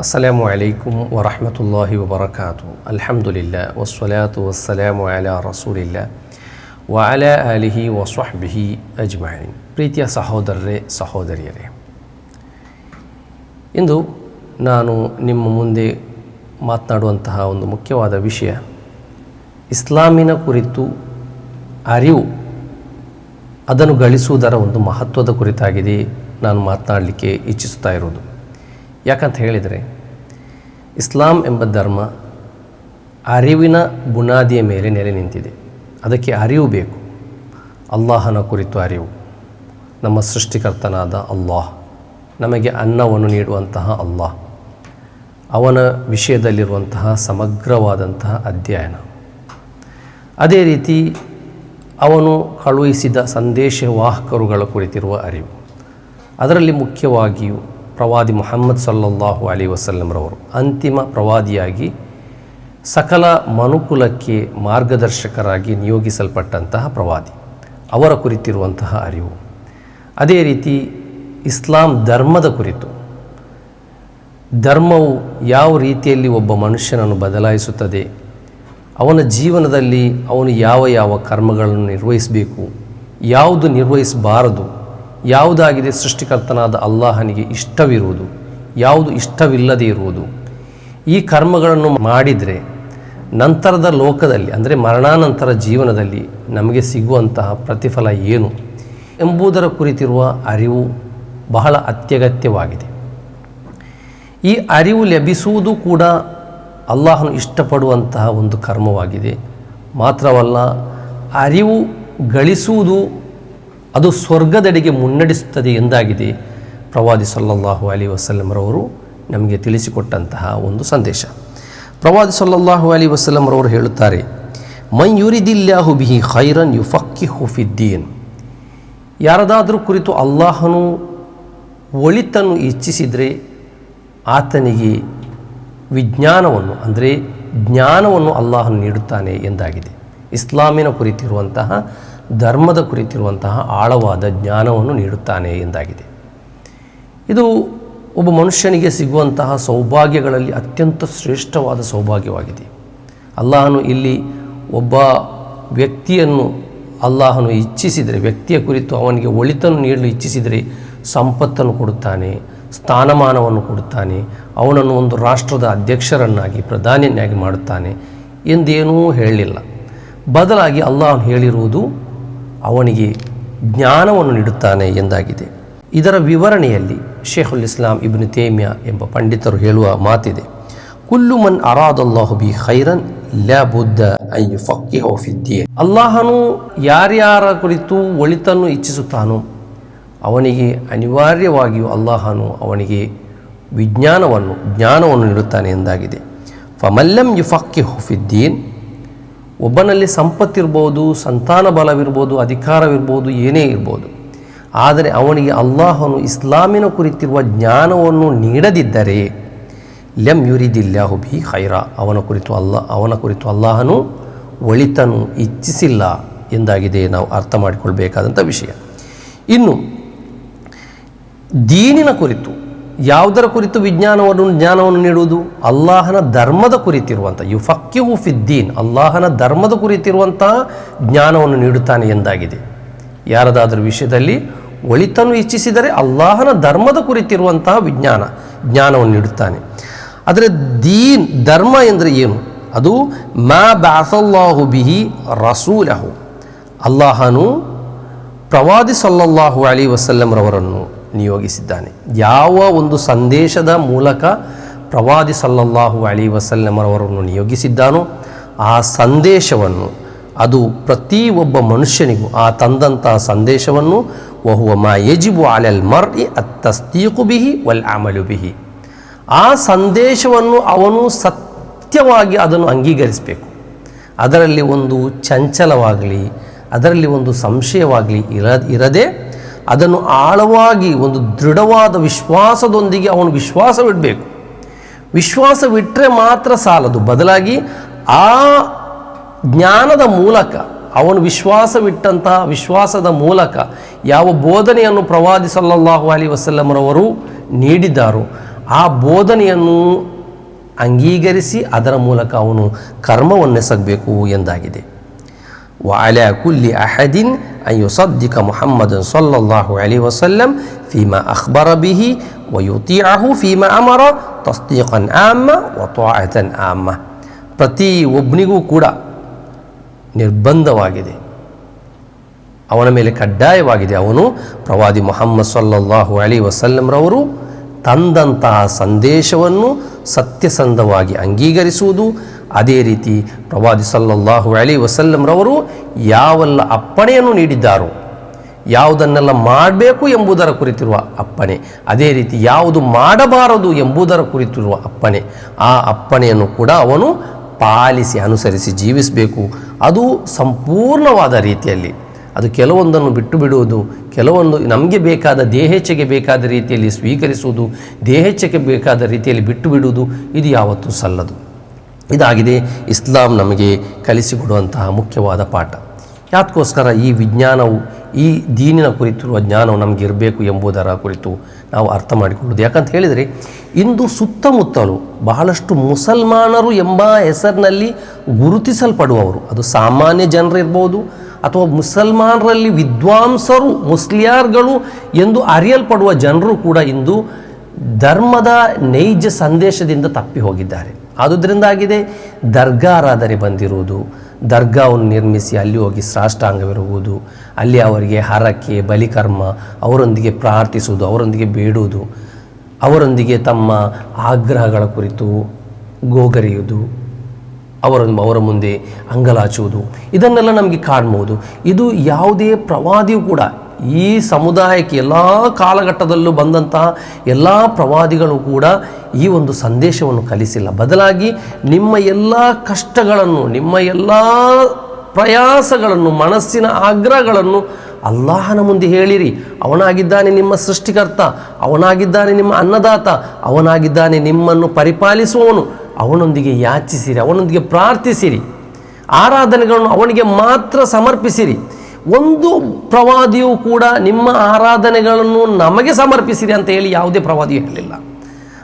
അസ്സലാമു അലൈക്കും വറഹമത്തല്ലാഹി വബർക്കാത്തു അലഹമുല്ല വസ്വലാത്തു വസ്സലാമു അല റസൂലില്ല വഅല അലിഹി വസ്വഹ്ബിഹി അജ്മഅീൻ ಪ್ರೀತಿಯ ಸಹೋದರರೇ ಸಹೋದರಿಯರೇ ಇಂದು ನಾನು ನಿಮ್ಮ ಮುಂದೆ ಮಾತನಾಡುವಂತಹ ಒಂದು ಮುಖ್ಯವಾದ ವಿಷಯ ಇಸ್ಲಾಮಿನ ಕುರಿತು ಅರಿವು ಅದನ್ನು ಗಳಿಸುವುದರ ಒಂದು ಮಹತ್ವದ ಕುರಿತಾಗಿದೆ ನಾನು ಮಾತನಾಡಲಿಕ್ಕೆ ಇಚ್ಛಿಸ್ತಾ ಇರೋದು ಯಾಕಂತ ಹೇಳಿದರೆ, ಇಸ್ಲಾಂ ಎಂಬ ಧರ್ಮ ಅರಿವಿನ ಬುನಾದಿಯ ಮೇಲೆ ನೆಲೆ ನಿಂತಿದೆ. ಅದಕ್ಕೆ ಅರಿವು ಬೇಕು. ಅಲ್ಲಾಹನ ಕುರಿತು ಅರಿವು. ನಮ್ಮ ಸೃಷ್ಟಿಕರ್ತನಾದ ಅಲ್ಲಾಹ್ ನಮಗೆ ಅನ್ನವನ್ನು ನೀಡುವಂತಹ ಅಲ್ಲಾಹ್. ಅವನ ವಿಷಯದಲ್ಲಿರುವಂತಹ ಸಮಗ್ರವಾದಂತಹ ಅಧ್ಯಯನ. ಅದೇ ರೀತಿ ಅವನು ಕಳುಹಿಸಿದ ಸಂದೇಶವಾಹಕರುಗಳ ಕುರಿತಿರುವ ಅರಿವು. ಅದರಲ್ಲಿ ಮುಖ್ಯವಾಗಿಯೂ ಪ್ರವಾದಿ ಮೊಹಮ್ಮದ್ ಸಲ್ಲಲ್ಲಾಹು ಅಲಿ ವಸಲ್ಲಂರವರು. ಅಂತಿಮ ಪ್ರವಾದಿಯಾಗಿ ಸಕಲ ಮನುಕುಲಕ್ಕೆ ಮಾರ್ಗದರ್ಶಕರಾಗಿ ನಿಯೋಗಿಸಲ್ಪಟ್ಟಂತಹ ಪ್ರವಾದಿ. ಅವರ ಕುರಿತಿರುವಂತಹ ಅರಿವು. ಅದೇ ರೀತಿ ಇಸ್ಲಾಂ ಧರ್ಮದ ಕುರಿತು. ಧರ್ಮವು ಯಾವ ರೀತಿಯಲ್ಲಿ ಒಬ್ಬ ಮನುಷ್ಯನನ್ನು ಬದಲಾಯಿಸುತ್ತದೆ, ಅವನ ಜೀವನದಲ್ಲಿ ಅವನು ಯಾವ ಯಾವ ಕರ್ಮಗಳನ್ನು ನಿರ್ವಹಿಸಬೇಕು, ಯಾವುದು ನಿರ್ವಹಿಸಬಾರದು ಯಾವುದಾಗಿದೆ ಸೃಷ್ಟಿಕರ್ತನಾದ ಅಲ್ಲಾಹನಿಗೆ ಇಷ್ಟವಿರುವುದು, ಯಾವುದು ಇಷ್ಟವಿಲ್ಲದೆ ಇರುವುದು? ಈ ಕರ್ಮಗಳನ್ನು ಮಾಡಿದರೆ ನಂತರದ ಲೋಕದಲ್ಲಿ, ಅಂದರೆ ಮರಣಾನಂತರ ಜೀವನದಲ್ಲಿ ನಮಗೆ ಸಿಗುವಂತಹ ಪ್ರತಿಫಲ ಏನು ಎಂಬುದರ ಕುರಿತಿರುವ ಅರಿವು ಬಹಳ ಅತ್ಯಗತ್ಯವಾಗಿದೆ. ಈ ಅರಿವು ಲಭಿಸುವುದು ಕೂಡ ಅಲ್ಲಾಹನು ಇಷ್ಟಪಡುವಂತಹ ಒಂದು ಕರ್ಮವಾಗಿದೆ. ಮಾತ್ರವಲ್ಲ, ಅರಿವು ಗಳಿಸುವುದು ಅದು ಸ್ವರ್ಗದೆಡೆಗೆ ಮುನ್ನಡೆಸುತ್ತದೆ ಎಂದಾಗಿದೆ ಪ್ರವಾದಿ ಸಲ್ಲಲ್ಲಾಹು ಅಲಿ ವಸಲ್ಲಂರವರು ನಮಗೆ ತಿಳಿಸಿಕೊಟ್ಟಂತಹ ಒಂದು ಸಂದೇಶ. ಪ್ರವಾದಿ ಸಲ್ಲಲ್ಲಾಹು ಅಲಿ ವಸಲ್ಲಂರವರು ಹೇಳುತ್ತಾರೆ ಮೈ ಯುರಿದಿಲ್ಲಾಹು ಬಿಹಿ ಖೈರನ್ ಯು ಫಕ್ಕಿ ಹುಫಿದ್ದೀನ್ ಯಾರದಾದರೂ ಕುರಿತು ಅಲ್ಲಾಹನು ಒಳಿತನ್ನು ಇಚ್ಛಿಸಿದರೆ ಆತನಿಗೆ ವಿಜ್ಞಾನವನ್ನು, ಅಂದರೆ ಜ್ಞಾನವನ್ನು ಅಲ್ಲಾಹನು ನೀಡುತ್ತಾನೆ ಎಂದಾಗಿದೆ. ಇಸ್ಲಾಮಿನ ಕುರಿತಿರುವಂತಹ ಧರ್ಮದ ಕುರಿತಿರುವಂತಹ ಆಳವಾದ ಜ್ಞಾನವನ್ನು ನೀಡುತ್ತಾನೆ ಎಂದಾಗಿದೆ. ಇದು ಒಬ್ಬ ಮನುಷ್ಯನಿಗೆ ಸಿಗುವಂತಹ ಸೌಭಾಗ್ಯಗಳಲ್ಲಿ ಅತ್ಯಂತ ಶ್ರೇಷ್ಠವಾದ ಸೌಭಾಗ್ಯವಾಗಿದೆ. ಅಲ್ಲಾಹನು ಇಲ್ಲಿ ಒಬ್ಬ ವ್ಯಕ್ತಿಯನ್ನು ಅಲ್ಲಾಹನು ಇಚ್ಛಿಸಿದರೆ, ವ್ಯಕ್ತಿಯ ಕುರಿತು ಅವನಿಗೆ ಒಳಿತನ್ನು ನೀಡಲು ಇಚ್ಛಿಸಿದರೆ ಸಂಪತ್ತನ್ನು ಕೊಡುತ್ತಾನೆ, ಸ್ಥಾನಮಾನವನ್ನು ಕೊಡುತ್ತಾನೆ, ಅವನನ್ನು ಒಂದು ರಾಷ್ಟ್ರದ ಅಧ್ಯಕ್ಷರನ್ನಾಗಿ, ಪ್ರಧಾನಿಯನ್ನಾಗಿ ಮಾಡುತ್ತಾನೆ ಎಂದೇನೂ ಹೇಳಲಿಲ್ಲ. ಬದಲಾಗಿ ಅಲ್ಲಾಹನು ಹೇಳಿರುವುದು ಅವನಿಗೆ ಜ್ಞಾನವನ್ನು ನೀಡುತ್ತಾನೆ ಎಂದಾಗಿದೆ. ಇದರ ವಿವರಣೆಯಲ್ಲಿ ಶೇಖುಲ್ ಇಸ್ಲಾಂ ಇಬ್ನು ತೇಮ್ಯ ಎಂಬ ಪಂಡಿತರು ಹೇಳುವ ಮಾತಿದೆ. ಕುಲ್ಲು ಮನ್ ಅರಾದಲ್ಲಾಹು ಬಿ ಖೈರನ್ ಅಲ್ಲಾಹನು ಯಾರ್ಯಾರ ಕುರಿತು ಒಳಿತನ್ನು ಇಚ್ಛಿಸುತ್ತಾನೋ ಅವನಿಗೆ ಅನಿವಾರ್ಯವಾಗಿಯೂ ಅಲ್ಲಾಹನು ಅವನಿಗೆ ವಿಜ್ಞಾನವನ್ನು, ಜ್ಞಾನವನ್ನು ನೀಡುತ್ತಾನೆ ಎಂದಾಗಿದೆ. ಫಮಲ್ಲಂ ಯುಫಕ್ಕಿ ಹುಫಿದ್ದೀನ್ ಒಬ್ಬನಲ್ಲಿ ಸಂಪತ್ತಿರ್ಬೋದು, ಸಂತಾನ ಬಲವಿರ್ಬೋದು, ಅಧಿಕಾರವಿರ್ಬೋದು, ಏನೇ ಇರ್ಬೋದು. ಆದರೆ ಅವನಿಗೆ ಅಲ್ಲಾಹನು ಇಸ್ಲಾಮಿನ ಕುರಿತಿರುವ ಜ್ಞಾನವನ್ನು ನೀಡದಿದ್ದರೆ ಲೆಮ್ ಯುರಿದಿಲ್ಲಾಹು ಬಿ ಹೈರ ಅವನ ಕುರಿತು ಅಲ್ಲ, ಅವನ ಕುರಿತು ಅಲ್ಲಾಹನು ಒಳಿತನು ಇಚ್ಛಿಸಿಲ್ಲ ಎಂದಾಗಿದೆ ನಾವು ಅರ್ಥ ಮಾಡಿಕೊಳ್ಬೇಕಾದಂಥ ವಿಷಯ. ಇನ್ನು, ದೀನಿನ ಕುರಿತು ಯಾವುದರ ಕುರಿತು ವಿಜ್ಞಾನವನ್ನು, ಜ್ಞಾನವನ್ನು ನೀಡುವುದು? ಅಲ್ಲಾಹನ ಧರ್ಮದ ಕುರಿತಿರುವಂಥ ಯು ಫಕ್ಯು ಫಿದ್ದೀನ್, ಅಲ್ಲಾಹನ ಧರ್ಮದ ಕುರಿತಿರುವಂತಹ ಜ್ಞಾನವನ್ನು ನೀಡುತ್ತಾನೆ ಎಂದಾಗಿದೆ. ಯಾರದಾದರೂ ವಿಷಯದಲ್ಲಿ ಒಳಿತನ್ನು ಇಚ್ಛಿಸಿದರೆ ಅಲ್ಲಾಹನ ಧರ್ಮದ ಕುರಿತಿರುವಂತಹ ವಿಜ್ಞಾನ, ಜ್ಞಾನವನ್ನು ನೀಡುತ್ತಾನೆ. ಆದರೆ ದೀನ್, ಧರ್ಮ ಎಂದರೆ ಏನು? ಅದು ಮಾ ಬ್ಯಾಸಲ್ಲಾಹು ಬಿಹಿ ರಸೂಲಹು. ಅಲ್ಲಾಹನು ಪ್ರವಾದಿ ಸಲ್ಲಲ್ಲಾಹು ಅಲಿ ವಸಲ್ಲಂರವರನ್ನು ನಿಯೋಗಿಸಿದ್ದಾನೆ. ಯಾವ ಒಂದು ಸಂದೇಶದ ಮೂಲಕ ಪ್ರವಾದಿ ಸಲ್ಲಲ್ಲಾಹು ಅಲಿ ವಸಲ್ಲಮರವರನ್ನು ನಿಯೋಗಿಸಿದ್ದಾನೋ, ಆ ಸಂದೇಶವನ್ನು, ಅದು ಪ್ರತಿ ಒಬ್ಬ ಮನುಷ್ಯನಿಗೂ ಆ ತಂದಂತಹ ಸಂದೇಶವನ್ನು, ವಹುವ ಮಾ ಯಜಿಬು ಅಲೆಲ್ ಮರ್ ಇ ಅತ್ತಸ್ತೀಕು ಬಿಹಿ ವಲ್ ಅಮಲು ಬಿಹಿ. ಆ ಸಂದೇಶವನ್ನು ಅವನು ಸತ್ಯವಾಗಿ ಅದನ್ನು ಅಂಗೀಕರಿಸಬೇಕು. ಅದರಲ್ಲಿ ಒಂದು ಚಂಚಲವಾಗಲಿ, ಅದರಲ್ಲಿ ಒಂದು ಸಂಶಯವಾಗಲಿ ಇರ, ಇರದೆ ಅದನ್ನು ಆಳವಾಗಿ ಒಂದು ದೃಢವಾದ ವಿಶ್ವಾಸದೊಂದಿಗೆ ಅವನು ವಿಶ್ವಾಸವಿಡಬೇಕು. ವಿಶ್ವಾಸವಿಟ್ಟರೆ ಮಾತ್ರ ಸಾಲದು. ಬದಲಾಗಿ ಆ ಜ್ಞಾನದ ಮೂಲಕ, ಅವನು ವಿಶ್ವಾಸವಿಟ್ಟಂತಹ ವಿಶ್ವಾಸದ ಮೂಲಕ ಯಾವ ಬೋಧನೆಯನ್ನು ಪ್ರವಾದಿ ಸಲ್ಲಲ್ಲಾಹು ಅಲಿ ವಸಲ್ಲಮರವರು ನೀಡಿದ್ದಾರೋ, ಆ ಬೋಧನೆಯನ್ನು ಅಂಗೀಕರಿಸಿ ಅದರ ಮೂಲಕ ಅವನು ಕರ್ಮವನ್ನೆಸಗಬೇಕು ಎಂದಾಗಿದೆ. ವಾಲ್ಯಾ ಕುಲ್ಲಿ ಅಹದಿನ್ আইয়ুসাদ্দিকা মুহাম্মদ ಮೊಹಮ್ಮದ್ আলাইহি ওয়াসাল্লাম ವಸಲ್ಲಂ আখবারা বিহি ಬಿಹಿ ইউতিআহু ফিমা আমারা তাসদীকান আম্মা ওয়া তাআতান আম্মা ಪ್ರತಿ ಒಬ್ನಿಗೂ ಕೂಡ ನಿರ್ಬಂಧವಾಗಿದೆ. ಅವನ ಮೇಲೆ ಕಡ್ಡಾಯವಾಗಿದೆ ಅವನು. ಪ್ರವಾದಿ ಮೊಹಮ್ಮದ್ ಸಲ್ಲಲ್ಲಾಹು ಅಲಿ ವಸಲ್ಲಂರವರು ತಂದಂತಹ ಸಂದೇಶವನ್ನು ಸತ್ಯಸಂಧವಾಗಿ ಅಂಗೀಕರಿಸುವುದು ಅದೇ ರೀತಿ ಪ್ರವಾದಿ ಸಲ್ಲಲ್ಲಾಹು ಅಲಿ ವಸಲ್ಲಂರವರು ಯಾವೆಲ್ಲ ಅಪ್ಪಣೆಯನ್ನು ನೀಡಿದ್ದಾರೋ, ಯಾವುದನ್ನೆಲ್ಲ ಮಾಡಬೇಕು ಎಂಬುದರ ಕುರಿತಿರುವ ಅಪ್ಪಣೆ, ಅದೇ ರೀತಿ ಯಾವುದು ಮಾಡಬಾರದು ಎಂಬುದರ ಕುರಿತಿರುವ ಅಪ್ಪಣೆ, ಆ ಅಪ್ಪಣೆಯನ್ನು ಕೂಡ ಅವನು ಪಾಲಿಸಿ ಅನುಸರಿಸಿ ಜೀವಿಸಬೇಕು. ಅದು ಸಂಪೂರ್ಣವಾದ ರೀತಿಯಲ್ಲಿ, ಅದು ಕೆಲವೊಂದನ್ನು ಬಿಟ್ಟು ಬಿಡುವುದು ಕೆಲವೊಂದು ನಮಗೆ ಬೇಕಾದ ದೇಹೇಚ್ಛೆಗೆ ಬೇಕಾದ ರೀತಿಯಲ್ಲಿ ಸ್ವೀಕರಿಸುವುದು ದೇಹೇಚ್ಛೆಗೆ ಬೇಕಾದ ರೀತಿಯಲ್ಲಿ ಬಿಟ್ಟು ಬಿಡುವುದು ಇದು ಯಾವತ್ತೂ ಸಲ್ಲದು. ಇದಾಗಿದೆ. ಇಸ್ಲಾಂ ನಮಗೆ ಕಲಿಸಿಕೊಡುವಂತಹ ಮುಖ್ಯವಾದ ಪಾಠ. ಯಾತ್ಕೋಸ್ಕರ ಈ ವಿಜ್ಞಾನವು, ಈ ದೀನಿನ ಕುರಿತಿರುವ ಜ್ಞಾನವು ನಮಗೆ ಇರಬೇಕು ಎಂಬುದರ ಕುರಿತು ನಾವು ಅರ್ಥ ಮಾಡಿಕೊಳ್ಳೋದು ಯಾಕಂತ ಹೇಳಿದರೆ, ಇಂದು ಸುತ್ತಮುತ್ತಲು ಬಹಳಷ್ಟು ಮುಸಲ್ಮಾನರು ಎಂಬ ಹೆಸರಿನಲ್ಲಿ ಗುರುತಿಸಲ್ಪಡುವವರು. ಅದು ಸಾಮಾನ್ಯ ಜನರಿರ್ಬೋದು ಅಥವಾ ಮುಸಲ್ಮಾನರಲ್ಲಿ ವಿದ್ವಾಂಸರು, ಮುಸ್ಲಿಯಾರ್ಗಳು ಎಂದು ಅರಿಯಲ್ಪಡುವ ಜನರು ಕೂಡ ಇಂದು ಧರ್ಮದ ನೈಜ ಸಂದೇಶದಿಂದ ತಪ್ಪಿ ಹೋಗಿದ್ದಾರೆ ಆದುದರಿಂದಾಗಿದೆ ದರ್ಗಾ ಆರಾಧನೆ ಬಂದಿರುವುದು. ದರ್ಗಾವನ್ನು ನಿರ್ಮಿಸಿ ಅಲ್ಲಿ ಹೋಗಿ ಸಾಷ್ಟಾಂಗವಿರುವುದು. ಅಲ್ಲಿ ಅವರಿಗೆ ಹರಕೆ, ಬಲಿಕರ್ಮ, ಅವರೊಂದಿಗೆ ಪ್ರಾರ್ಥಿಸುವುದು, ಅವರೊಂದಿಗೆ ಬೇಡುವುದು, ಅವರೊಂದಿಗೆ ತಮ್ಮ ಆಗ್ರಹಗಳ ಕುರಿತು ಗೋಗರೆಯುವುದು ಅವರ ಅವರ ಮುಂದೆ ಅಂಗಲಾಚುವುದು. ಇದನ್ನೆಲ್ಲ ನಮಗೆ ಕಾಣ್ಬೋದು. ಇದು ಯಾವುದೇ ಪ್ರವಾದಿಯೂ ಕೂಡ ಈ ಸಮುದಾಯಕ್ಕೆ ಎಲ್ಲ ಕಾಲಘಟ್ಟದಲ್ಲೂ ಬಂದಂತಹ ಎಲ್ಲ ಪ್ರವಾದಿಗಳು ಕೂಡ ಈ ಒಂದು ಸಂದೇಶವನ್ನು ಕಲಿಸಿಲ್ಲ. ಬದಲಾಗಿ ನಿಮ್ಮ ಎಲ್ಲ ಕಷ್ಟಗಳನ್ನು, ನಿಮ್ಮ ಎಲ್ಲ ಪ್ರಯಾಸಗಳನ್ನು, ಮನಸ್ಸಿನ ಆಗ್ರಹಗಳನ್ನು ಅಲ್ಲಾಹನ ಮುಂದೆ ಹೇಳಿರಿ. ಅವನಾಗಿದ್ದಾನೆ ನಿಮ್ಮ ಸೃಷ್ಟಿಕರ್ತ, ಅವನಾಗಿದ್ದಾನೆ ನಿಮ್ಮ ಅನ್ನದಾತ, ಅವನಾಗಿದ್ದಾನೆ ನಿಮ್ಮನ್ನು ಪರಿಪಾಲಿಸುವವನು. ಅವನೊಂದಿಗೆ ಯಾಚಿಸಿರಿ, ಅವನೊಂದಿಗೆ ಪ್ರಾರ್ಥಿಸಿರಿ. ಆರಾಧನೆಗಳನ್ನು ಅವನಿಗೆ ಮಾತ್ರ ಸಮರ್ಪಿಸಿರಿ. ಒಂದು ಪ್ರವಾದಿಯೂ ಕೂಡ ನಿಮ್ಮ ಆರಾಧನೆಗಳನ್ನು ನಮಗೆ ಸಮರ್ಪಿಸಿರಿ ಅಂತ ಹೇಳಿ ಯಾವುದೇ ಪ್ರವಾದಿಯೂ ಹೇಳಲಿಲ್ಲ.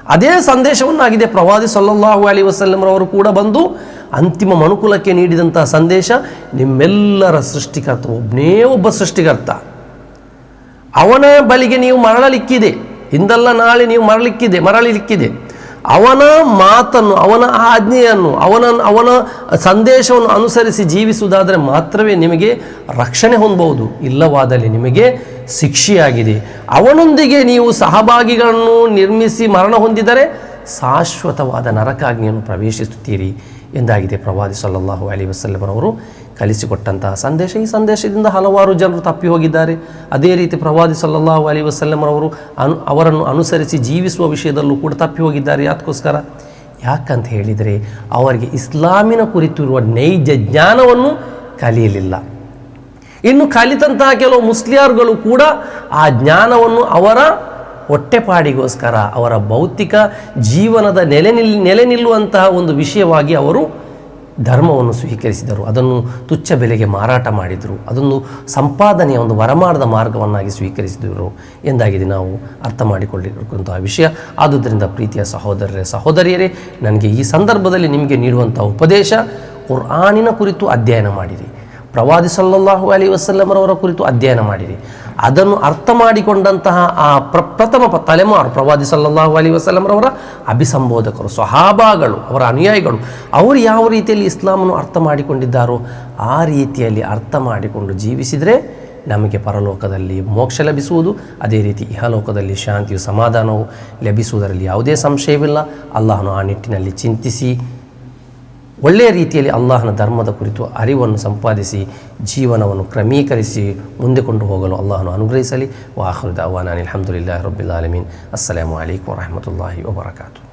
ಅದೇ ಸಂದೇಶವನ್ನಾಗಿದೆ. ಪ್ರವಾದಿ ಸಲ್ಲಲ್ಲಾಹು ಅಲಿ ವಸಲ್ಲಂರವರು ಕೂಡ ಬಂದು ಅಂತಿಮ ಮನುಕುಲಕ್ಕೆ ನೀಡಿದಂತಹ ಸಂದೇಶ, ನಿಮ್ಮೆಲ್ಲರ ಸೃಷ್ಟಿಕರ್ತ ಒಬ್ಬನೇ ಒಬ್ಬ ಸೃಷ್ಟಿಕರ್ತ. ಅವನ ಬಳಿಗೆ ನೀವು ಮರಳಲಿಕ್ಕಿದೆ. ಹಿಂದೆಲ್ಲ ನಾಳೆ ನೀವು ಮರಳಿಕ್ಕಿದೆ ಮರಳಲಿಕ್ಕಿದೆ. ಅವನ ಮಾತನ್ನು, ಅವನ ಆಜ್ಞೆಯನ್ನು, ಅವನ ಅವನ ಸಂದೇಶವನ್ನು ಅನುಸರಿಸಿ ಜೀವಿಸುವುದಾದರೆ ಮಾತ್ರವೇ ನಿಮಗೆ ರಕ್ಷಣೆ ಹೊಂದಬಹುದು, ಇಲ್ಲವಾದಲ್ಲಿ ನಿಮಗೆ ಶಿಕ್ಷೆಯಾಗಿದೆ. ಅವನೊಂದಿಗೆ ನೀವು ಸಹಭಾಗಿಗಳನ್ನು ನಿರ್ಮಿಸಿ ಮರಣ ಹೊಂದಿದರೆ ಶಾಶ್ವತವಾದ ನರಕಾಜ್ಞೆಯನ್ನು ಪ್ರವೇಶಿಸುತ್ತೀರಿ ಎಂದಾಗಿದೆ ಪ್ರವಾದಿ ಸಲ್ಲಲ್ಲಾಹು ಅಲಿ ವಸಲ್ಲಮರವರು ಕಲಿಸಿಕೊಟ್ಟಂತಹ ಸಂದೇಶ. ಈ ಸಂದೇಶದಿಂದ ಹಲವಾರು ಜನರು ತಪ್ಪಿ ಹೋಗಿದ್ದಾರೆ. ಅದೇ ರೀತಿ ಪ್ರವಾದಿ ಸಲ್ಲಲ್ಲಾಹು ಅಲಿ ವಸಲ್ಲಮರವರು ಅನು, ಅವರನ್ನು ಅನುಸರಿಸಿ ಜೀವಿಸುವ ವಿಷಯದಲ್ಲೂ ಕೂಡ ತಪ್ಪಿ ಹೋಗಿದ್ದಾರೆ. ಅದಕ್ಕೋಸ್ಕರ ಯಾಕಂತ ಹೇಳಿದರೆ ಅವರಿಗೆ ಇಸ್ಲಾಮಿನ ಕುರಿತಿರುವ ನೈಜ ಜ್ಞಾನವನ್ನು ಕಲಿಯಲಿಲ್ಲ. ಇನ್ನು ಕಲಿತಂತಹ ಕೆಲವು ಮುಸ್ಲಿಯರ್ಗಳು ಕೂಡ ಆ ಜ್ಞಾನವನ್ನು ಅವರ ಹೊಟ್ಟೆಪಾಡಿಗೋಸ್ಕರ, ಅವರ ಭೌತಿಕ ಜೀವನದ ನೆಲೆ ನಿಲ್ ನೆಲೆ ನಿಲ್ಲುವಂತಹ ಒಂದು ವಿಷಯವಾಗಿ ಅವರು ಧರ್ಮವನ್ನು ಸ್ವೀಕರಿಸಿದರು. ಅದನ್ನು ತುಚ್ಛ ಬೆಲೆಗೆ ಮಾರಾಟ ಮಾಡಿದರು. ಅದನ್ನು ಸಂಪಾದನೆಯ ಒಂದು ವರಮಾನದ ಮಾರ್ಗವನ್ನಾಗಿ ಸ್ವೀಕರಿಸಿದರು ಎಂದಾಗಿದೆ ನಾವು ಅರ್ಥ ಮಾಡಿಕೊಳ್ಳಿರುವಂತಹ ವಿಷಯ. ಆದುದರಿಂದ ಪ್ರೀತಿಯ ಸಹೋದರರೇ, ಸಹೋದರಿಯರೇ, ನನಗೆ ಈ ಸಂದರ್ಭದಲ್ಲಿ ನಿಮಗೆ ನೀಡುವಂಥ ಉಪದೇಶ ಕುರ್ಆನಿನ ಕುರಿತು ಅಧ್ಯಯನ ಮಾಡಿರಿ. ಪ್ರವಾದಿ ಸಲ್ಲಲ್ಲಾಹು ಅಲಿ ವಸಲ್ಲಮರವರ ಕುರಿತು ಅಧ್ಯಯನ ಮಾಡಿರಿ. ಅದನ್ನು ಅರ್ಥ ಮಾಡಿಕೊಂಡಂತಹ ಆ ಪ್ರ, ಪ್ರಥಮ ಪ- ತಲೆಮಾರು ಪ್ರವಾದಿ ಸಲ್ಲಾಹು ಅಲಿ ವಸಲಂರವರ ಅಭಿಸಂಬೋಧಕರು ಸ್ವಹಾಬಾಗಳು ಅವರ ಅನುಯಾಯಿಗಳು, ಅವರು ಯಾವ ರೀತಿಯಲ್ಲಿ ಇಸ್ಲಾಮನ್ನು ಅರ್ಥ ಮಾಡಿಕೊಂಡಿದ್ದಾರೋ ಆ ರೀತಿಯಲ್ಲಿ ಅರ್ಥ ಮಾಡಿಕೊಂಡು ಜೀವಿಸಿದರೆ ನಮಗೆ ಪರಲೋಕದಲ್ಲಿ ಮೋಕ್ಷ ಲಭಿಸುವುದು, ಅದೇ ರೀತಿ ಇಹಲೋಕದಲ್ಲಿ ಶಾಂತಿಯು ಸಮಾಧಾನವು ಲಭಿಸುವುದರಲ್ಲಿ ಯಾವುದೇ ಸಂಶಯವಿಲ್ಲ. ಅಲ್ಲಾಹನು ಆ ನಿಟ್ಟಿನಲ್ಲಿ ಚಿಂತಿಸಿ ಒಳ್ಳೆಯ ರೀತಿಯಲ್ಲಿ ಅಲ್ಲಾಹನ ಧರ್ಮದ ಕುರಿತು ಅರಿವನ್ನು ಸಂಪಾದಿಸಿ ಜೀವನವನ್ನು ಕ್ರಮೀಕರಿಸಿ ಮುಂದೆ ಕೊಂಡು ಹೋಗಲು ಅಲ್ಲಾಹನು ಅನುಗ್ರಹಿಸಲಿ. ವಾಹೃದ ದಾವಾನಿ ಅಲ್ಹಮ್ದುಲಿಲ್ಲಾಹಿ ರಬ್ಬಿಲ್ ಆಲಮೀನ್. ಅಸ್ಸಲಾಮು ಅಲೈಕು ವರಹಮತುಲ್ಲಾಹಿ ವಬರಕಾತು